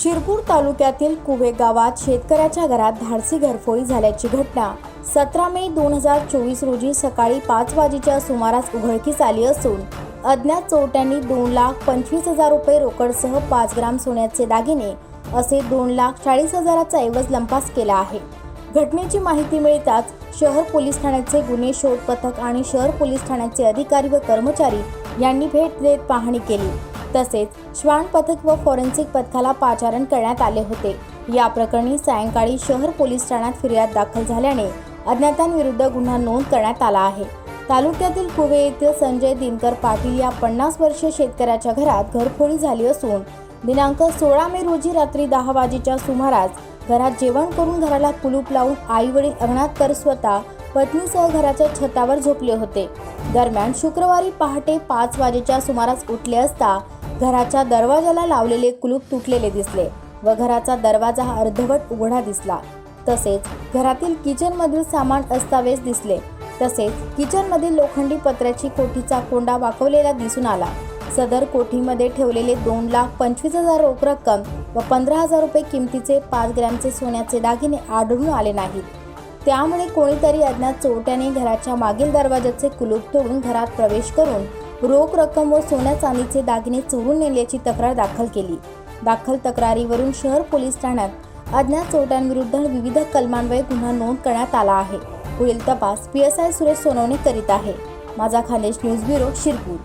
शिरपूर तालुक्यातील कुवे गावात शेतकऱ्याच्या घरात धाडसी घरफोडी झाल्याची घटना. सतरा मे दोन हजार चोवीस रोजी सकाळी पाच वाजेच्या सुमारास उघडकीस आली असून अज्ञात चोरट्यांनी दोन लाख पंचवीस हजार रुपये रोकडसह पाच ग्राम सोन्याचे दागिने असे दोन लाख चाळीस हजाराचा ऐवज लंपास केला आहे. घटनेची माहिती मिळताच शहर पोलीस ठाण्याचे गुन्हे शोध पथक आणि शहर पोलीस ठाण्याचे अधिकारी व कर्मचारी यांनी भेट देत पाहणी केली. तसेच श्वान पथक व फॉरेन्सिक पथकाला पाचारण करण्यात आले होते. या प्रकरणी सायंकाळी शहर पोलीस ठाण्यात फिर्याद दाखल झाल्याने अज्ञातांविरुद्ध गुन्हा नोंद करण्यात आला आहे. तालुक्यातील कुवे येथील संजय दिनकर पाटील या पन्नास वर्षीय शेतकऱ्याच्या घरात घरफोडी झाली असून दिनांक सोळा मे रोजी रात्री दहा वाजेच्या सुमारास घरात जेवण करून घराला कुलूप लावून आई वडील अंगणात तर स्वतः पत्नीसह घराच्या छतावर झोपले होते. दरम्यान शुक्रवारी पहाटे पाच वाजेच्या सुमारास उठले असता घराच्या दरवाजाला लावलेले कुलूप तुटलेले दिसले व घराचा दरवाजा हा अर्धवट उघडा दिसला. तसेच घरातील किचनमधील सामान अस्तावेज दिसले. तसेच किचनमधील लोखंडी पत्र्याची कोठीचा कोंडा वाकवलेला दिसून आला. सदर कोठीमध्ये ठेवलेले दोन लाख पंचवीस हजार रोख रक्कम व पंधरा हजार रुपये किमतीचे पाच ग्रॅमचे सोन्याचे दागिने आढळून आले नाहीत. त्यामुळे कोणीतरी अज्ञात चोरट्याने घराच्या मागील दरवाजाचे कुलूप तोडून घरात प्रवेश करून रोख रक्कम व सोन्या चांदीचे दागिने चोरून नेल्याची तक्रार दाखल केली. दाखल तक्रारीवरून शहर पोलीस ठाण्यात अज्ञात चोरट्यांविरुद्ध विविध कलमान्वये गुन्हा नोंद करण्यात आला आहे. पुढील तपास P S I Suresh Sonawane करीत आहे. माझा खानेश न्यूज ब्युरो शिरपूर.